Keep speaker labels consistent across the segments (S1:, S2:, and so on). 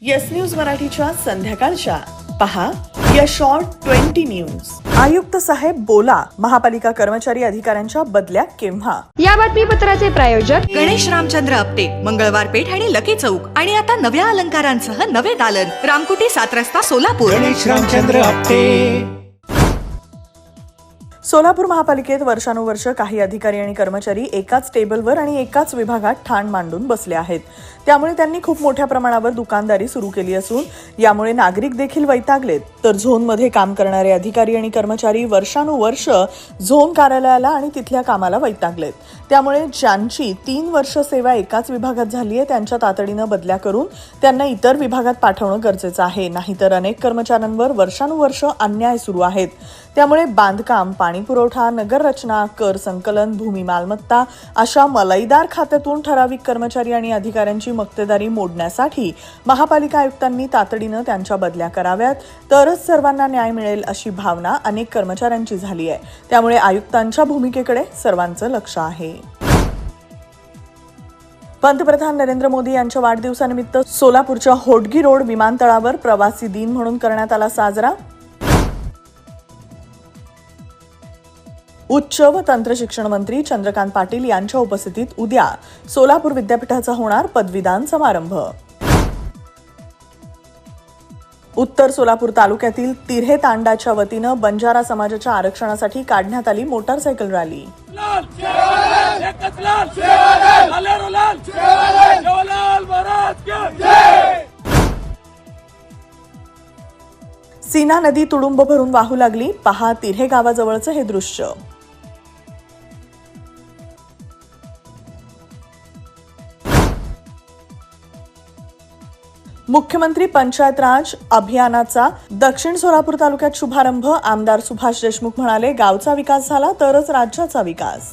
S1: Yes news मराठीच्या संध्याकाळच्या. पहा या शॉर्ट ट्वेंटी न्यूज आयुक्त साहेब बोला महापालिका कर्मचारी अधिकाऱ्यांच्या बदल्या केव्हा?
S2: या बातमीपत्राचे प्रायोजक
S3: गणेश रामचंद्र आपटे मंगळवार पेठ आणि लकी चौक. आणि आता नव्या अलंकारांसह नवे दालन. रामकुटी सात रस्ता सोलापूर.
S4: गणेश रामचंद्र आपटे.
S1: सोलापूर महापालिकेत वर्षानुवर्ष काही अधिकारी आणि कर्मचारी एकाच टेबलवर आणि एकाच विभागात ठाण मांडून बसले आहेत. त्यामुळे त्यांनी खूप मोठ्या प्रमाणावर दुकानदारी सुरू केली असून यामुळे नागरिक देखील वैतागलेत. तर झोनमध्ये काम करणारे अधिकारी आणि कर्मचारी वर्षानुवर्ष झोन कार्यालयाला आणि तिथल्या कामाला वैतागलेत. त्यामुळे ज्यांची तीन वर्ष सेवा एकाच विभागात झाली आहे त्यांच्या तातडीनं बदल्या करून त्यांना इतर विभागात पाठवणं गरजेचं आहे. नाहीतर अनेक कर्मचाऱ्यांवर वर्षानुवर्ष अन्याय सुरू आहेत. त्यामुळे बांधकाम पाणी पाणीपुरवठा नगररचना कर संकलन भूमी मालमत्ता अशा मलईदार खात्यातून ठराविक कर्मचारी आणि अधिकाऱ्यांची मक्तेदारी मोडण्यासाठी महापालिका आयुक्तांनी तातडीनं त्यांच्या बदल्या कराव्यात. तरच सर्वांना न्याय मिळेल अशी भावना अनेक कर्मचाऱ्यांची झाली आहे. त्यामुळे आयुक्तांच्या भूमिकेकडे सर्वांचं लक्ष आहे. पंतप्रधान नरेंद्र मोदी यांच्या वाढदिवसानिमित्त सोलापूरच्या होडगी रोड विमानतळावर प्रवासी दिन म्हणून करण्यात आला साजरा. उच्च व तंत्र शिक्षण मंत्री चंद्रकांत पाटील यांच्या उपस्थितीत उद्या सोलापूर विद्यापीठाचा होणार पदवीदान समारंभ. उत्तर सोलापूर तालुक्यातील तिऱ्हे तांडाच्या वतीनं बंजारा समाजाच्या आरक्षणासाठी काढण्यात आली मोटारसायकल रॅली. सीना नदी तुडुंब भरून वाहू लागली पहा तिर्हे गावाजवळचं हे दृश्य. मुख्यमंत्री पंचायत राज अभियानाचा दक्षिण सोलापूर तालुक्यात शुभारंभ. आमदार सुभाष देशमुख म्हणाले गावचा विकास झाला तरच राज्याचा विकास.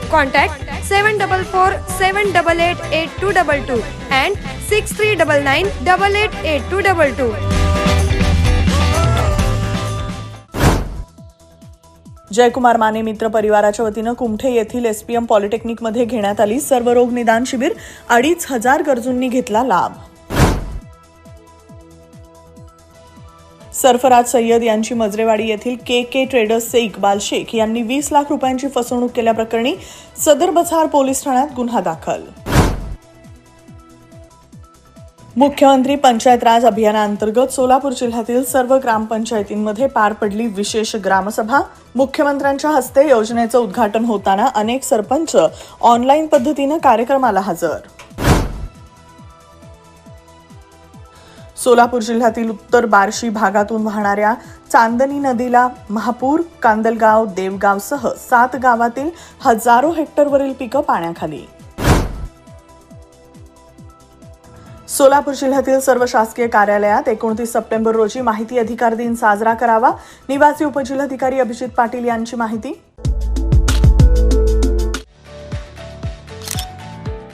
S2: Contact seven double four seven double eight eight two double two and six three double nine double eight eight two double two
S1: Jaykumar Mane मित्र परिवाराच्या वतीनं कुमठे येथील एसपीएम पॉलिटेक्निकमध्ये घेण्यात आली सर्व रोग निदान शिबिर अडीच हजार गरजूंनी घेतला लाभ. सरफराज सय्यद यांची मजरेवाडी येथील के के ट्रेडर्सचे इक्बाल शेख यांनी वीस लाख रुपयांची फसवणूक केल्याप्रकरणी सदर बझार पोलीस ठाण्यात गुन्हा दाखल. मुख्यमंत्री पंचायत राज अभियानाअंतर्गत सोलापूर जिल्ह्यातील सर्व ग्रामपंचायतींमध्ये पार पडली विशेष ग्रामसभा. मुख्यमंत्र्यांच्या हस्ते योजनेचं उद्घाटन होताना अनेक सरपंच ऑनलाईन पद्धतीनं कार्यक्रमाला हजर. सोलापूर जिल्ह्यातील उत्तर बार्शी भागातून वाहणाऱ्या चांदनी नदीला महापूर कांदलगाव देवगावसह सात गावातील हजारो हेक्टरवरील पिकं पाण्याखाली. सोलापूर जिल्ह्यातील सर्व शासकीय कार्यालयात एकोणतीस सप्टेंबर रोजी माहिती अधिकार दिन साजरा करावा. निवासी उपजिल्हाधिकारी अभिजित पाटील यांची माहिती.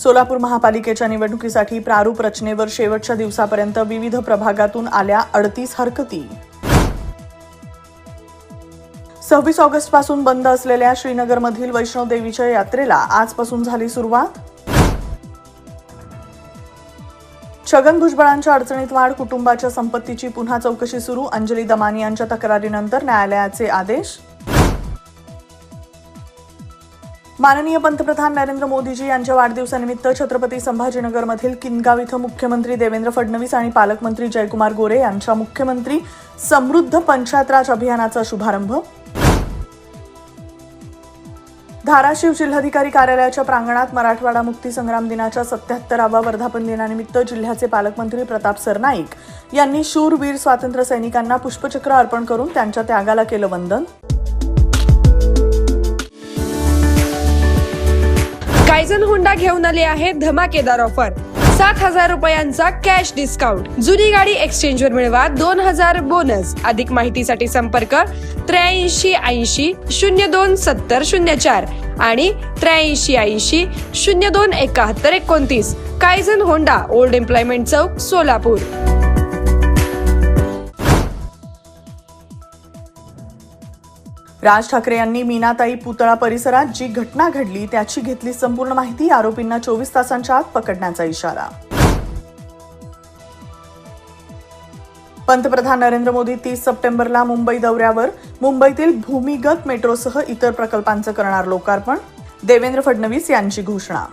S1: सोलापूर महापालिकेच्या निवडणुकीसाठी प्रारूप रचनेवर शेवटच्या दिवसापर्यंत विविध प्रभागातून आल्या अडतीस हरकती. सव्वीस ऑगस्टपासून बंद असलेल्या श्रीनगरमधील वैष्णोदेवीच्या यात्रेला आजपासून झाली सुरुवात. छगन भुजबळांच्या अडचणीत वाढ कुटुंबाच्या संपत्तीची पुन्हा चौकशी सुरू अंजली दमानी यांच्या तक्रारीनंतर न्यायालयाचे आदेश. माननीय पंतप्रधान नरेंद्र मोदीजी यांच्या वाढदिवसानिमित्त छत्रपती संभाजीनगरमधील किनगाव इथं मुख्यमंत्री देवेंद्र फडणवीस आणि पालकमंत्री जयकुमार गोरे यांच्या मुख्यमंत्री समृद्ध पंचायत राज अभियानाचा शुभारंभ. धाराशिव जिल्हाधिकारी कार्यालयाच्या प्रांगणात मराठवाडा मुक्ती संग्राम दिनाच्या सत्याहत्तरावा वर्धापन दिनानिमित्त जिल्ह्याचे पालकमंत्री प्रताप सरनाईक यांनी शूरवीर स्वातंत्र्य सैनिकांना पुष्पचक्र अर्पण करून त्यांच्या त्यागाला केलं वंदन.
S2: कायझन होंडा घेऊन आले आहे धमाकेदार ऑफर सात हजार रुपयांचा कॅश डिस्काउंट जुनी गाडी एक्सचेंज वर मिळवा दोन हजार बोनस अधिक माहितीसाठी संपर्क त्र्याऐंशी ऐंशी शून्य दोन सत्तर शून्य चार आणि त्र्याऐंशी ऐंशी शून्य दोन एकाहत्तर एकोणतीस. कायझन होंडा ओल्ड एम्प्लॉयमेंट चौक सोलापूर
S1: राज ठाकरे यांनी मीनाताई पुतळा परिसरात जी घटना घडली त्याची घेतली संपूर्ण माहिती आरोपींना चोवीस तासांच्या आत पकडण्याचा इशारा. पंतप्रधान नरेंद्र मोदी तीस सप्टेंबरला मुंबई दौऱ्यावर. मुंबईतील भूमिगत मेट्रोसह इतर प्रकल्पांचं करणार लोकार्पण. देवेंद्र फडणवीस यांची घोषणा.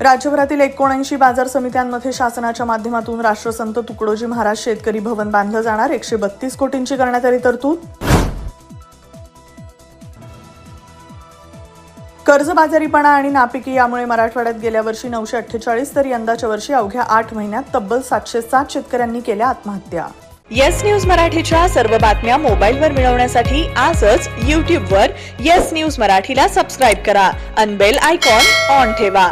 S1: राज्यभरातील एकोणऐंशी बाजार समित्यांमध्ये शासनाच्या माध्यमातून राष्ट्रसंत तुकडोजी महाराज शेतकरी भवन बांधलं जाणार. एकशे बत्तीस कोटींची करण्यात आली तरतूद. कर्जबाजारीपणा आणि नापिकी यामुळे मराठवाड्यात गेल्या वर्षी नऊशे अठ्ठेचाळीस तर यंदाच्या वर्षी अवघ्या आठ महिन्यात तब्बल सातशे सात शेतकऱ्यांनी केल्या आत्महत्या.
S5: येस न्यूज मराठीच्या सर्व बातम्या मोबाईलवर मिळवण्यासाठी आजच यूट्यूबवर येस न्यूज मराठीला सबस्क्राईब करा. अनबेल आयकॉन ऑन ठेवा.